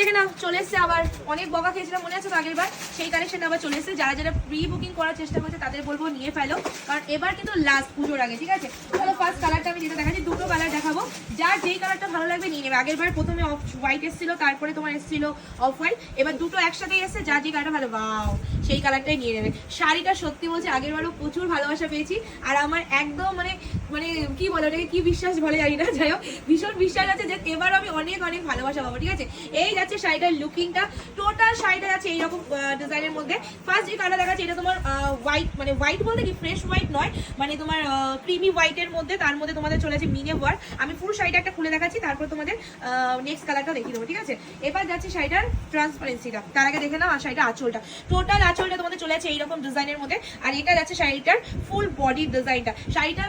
দেখে চলে আবার। অনেক বকা খেয়েছিলাম, মনে আবার চলে যারা যারা প্রি বুকিং করার চেষ্টা করছে, তাদের বলব নিয়ে ফেলো। কারণ এবার কিন্তু লাস্ট পুজোর আগে, ঠিক আছে? ফার্স্ট কালারটা আমি যেটা দেখাচ্ছি, দুটো কালার দেখাবো। যেই কালারটা ভালো লাগবে নিয়ে নেবে। প্রথমে অফ হোয়াইট তারপরে তোমার এসেছিল অফ হোয়াইট এবার দুটো একসাথেই এসেছে, যার যে কালারটা ভালো বাও সেই কালারটাই নিয়ে নেবে। শাড়িটা সত্যি বলছে আগের বারও প্রচুর ভালোবাসা পেয়েছি। আর আমার একদম মানে মানে কি বলে ওটাকে, কি বিশ্বাস বলে জানি না, যাই হোক, ভীষণ বিশ্বাস আছে যে এবার আমি অনেক অনেক ভালোবাসা পাবো, ঠিক আছে? এই যাচ্ছে শাড়িটার লুকিংটা টোটাল শাড়িটা যাচ্ছে এইরকম ডিজাইনের মধ্যে। ফার্স্ট যে কালার দেখাচ্ছে এটা তোমার হোয়াইট মানে হোয়াইট বলতে কি? ফ্রেশ হোয়াইট নয় মানে তোমার ক্রিমি হোয়াইটের মধ্যে, তার মধ্যে তোমাদের চলে আছে মিনে ওয়ার আমি পুরো শাড়িটা একটা খুলে দেখাচ্ছি, তারপর তোমাদের নেক্সট কালারটা দেখিয়ে দেবো, ঠিক আছে? এবার যাচ্ছে শাড়িটার ট্রান্সপারেন্সিটা তার আগে দেখে নাও, আর শাড়িটা আঁচলটা। টোটাল আঁচলটা তোমাদের চলে আছে এইরকম ডিজাইনের মধ্যে। আর এটা যাচ্ছে শাড়িটার ফুল বডি ডিজাইনটা শাড়িটা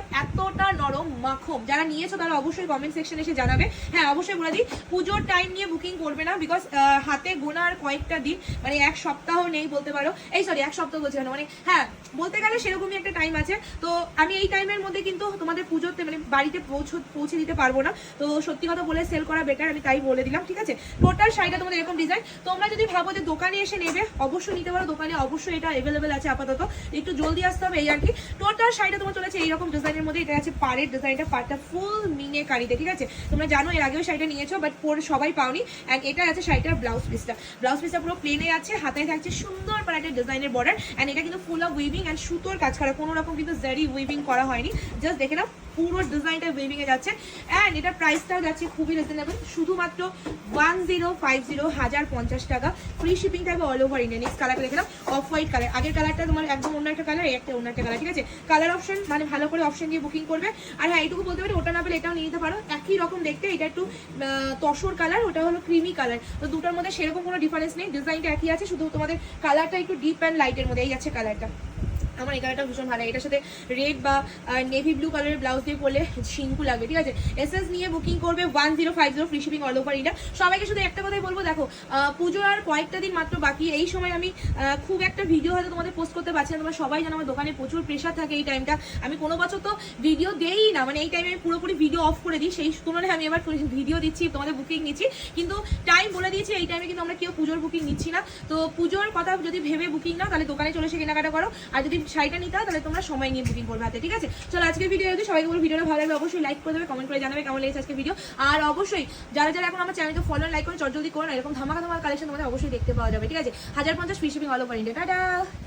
এতটা নরম মাখম। যারা নিয়েছো তারা অবশ্যই কমেন্ট সেকশনে এসে জানাবে। হ্যাঁ অবশ্যই বলে দিই, পুজোর টাইম নিয়ে বুকিং করবে না বিকজ হাতে গোনা আর কয়েকটা দিন মানে এক সপ্তাহ নেই বলতে পারো। এই সরি এক সপ্তাহ বলছি মানে হ্যাঁ বলতে গেলে সেরকমই একটা টাইম আছে। তো আমি এই টাইমের মধ্যে কিন্তু তোমাদের পুজোতে মানে বাড়িতে পৌঁছ, পৌঁছে দিতে পারব না। তো সত্যি কথা বলে সেল করা বেটার আমি তাই বলে দিলাম, ঠিক আছে? টোটাল শাড়িটা তোমাদের এরকম ডিজাইন তোমরা যদি ভাবো যে দোকানে এসে নেবে, অবশ্যই নিতে পারো, দোকানে অবশ্যই এটা অ্যাভেলেবেল আছে আপাতত। একটু জলদি আসতে হবে এই আর কি। টোটাল শাড়িটা তোমার চলেছে এইরকম ডিজাইনের মধ্যে, এটা আছে পাড়ের ডিজাইনটা, পাড়টা ফুল মিনে কারিতে, ঠিক আছে? তোমরা জানো, এর আগেও শাড়িটা নিয়েছো বাট পরে সবাই পাওনি। অ্যান্ড এটা আছে শাড়িটার ব্লাউজ পিসটা ব্লাউজ পিসটা পুরো প্লেনে আছে, হাতায় থাকছে সুন্দর পাড়াটের ডিজাইনের বর্ডার অ্যান্ড এটা কিন্তু ফুল অফ উইভিং অ্যান্ড সুতোর কাজ করা, কোনো রকম কিন্তু জারি উইভিং করা হয়নি। জাস্ট দেখে নাও পুরো ডিজাইনটা এ যাচ্ছে। অ্যান্ড এটা প্রাইসটাও যাচ্ছে খুবই রিজনেবল শুধুমাত্র ওয়ান জিরো ফাইভ জিরো হাজার পঞ্চাশ টাকা। ফ্রি শিপিং থাকবে অল ওভার ইন্ডিয়া নেক্সট কালারটা দেখলাম অফ হোয়াইট কালার আগের কালারটা তোমার একদম অন্য একটা কালার একটা অন্য একটা কালার ঠিক আছে? কালার অপশন মানে ভালো করে অপশন দিয়ে বুকিং করবে। আর হ্যাঁ এইটুকু বলতে পারি, ওটা না পেলে এটাও নিয়ে নিতে পারো। একই রকম দেখতে, এটা একটু তসর কালার ওটা হলো ক্রিমি কালার তো দুটোর মধ্যে সেরকম কোনো ডিফারেন্স নেই। ডিজাইনটা একই আছে, শুধু তোমাদের কালারটা একটু ডিপ অ্যান্ড লাইটের মধ্যে এই যাচ্ছে কালারটা আমার এই কালারটা ভীষণ ভালো। এটার সাথে রেড বা নেভি ব্লু কালারের ব্লাউজ দিয়ে পরলে শিঙ্কু লাগবে ঠিক আছে? এসএস নিয়ে বুকিং করবে one zero five zero free shipping all over India সবাইকে শুধু একটা কথাই বলব, দেখো পুজো আর কয়েকটা দিন মাত্র বাকি। এই সময় আমি খুব একটা ভিডিও হয়তো তোমাদের পোস্ট করতে পারছি না। তোমরা সবাই জানো আমার দোকানে প্রচুর প্রেশার থাকে এই টাইমটা আমি কোনো বছর তো ভিডিও দেই না। মানে এই টাইমে আমি পুরোপুরি ভিডিও অফ করে দিই। সেই তুলনায় আমি এবার ভিডিও দিচ্ছি, তোমাদের বুকিং নিচ্ছি। কিন্তু টাইম বলে দিয়েছি, এই টাইমে কিন্তু আমরা কেউ পুজোর বুকিং নিচ্ছি না। তো পুজোর কথা যদি ভেবে বুকিং নাও, তাহলে দোকানে চলে এসে কেনাকাটা করো। আর যদি শাড়িটা নিতে হয় তাহলে তোমরা সময় নিয়ে বুকিং করবে হাতে, ঠিক আছে? চলো আজকে ভিডিও যদি সবাইকে বলো ভিডিওটা ভালো লাগবে, অবশ্যই লাইক করে দেবে কমেন্ট করে জানাবে কেমন লেগেছে আজকে ভিডিও আর অবশ্যই যারা যারা এখন আমার চ্যানেলকে ফলো লাইক করে চট জলদি করো এরকম ধামাকা ধামাকা কালেকশন তোমাদের অবশ্যই দেখতে পাওয়া যাবে, ঠিক আছে? হাজার পঞ্চাশ free shipping all over India tata!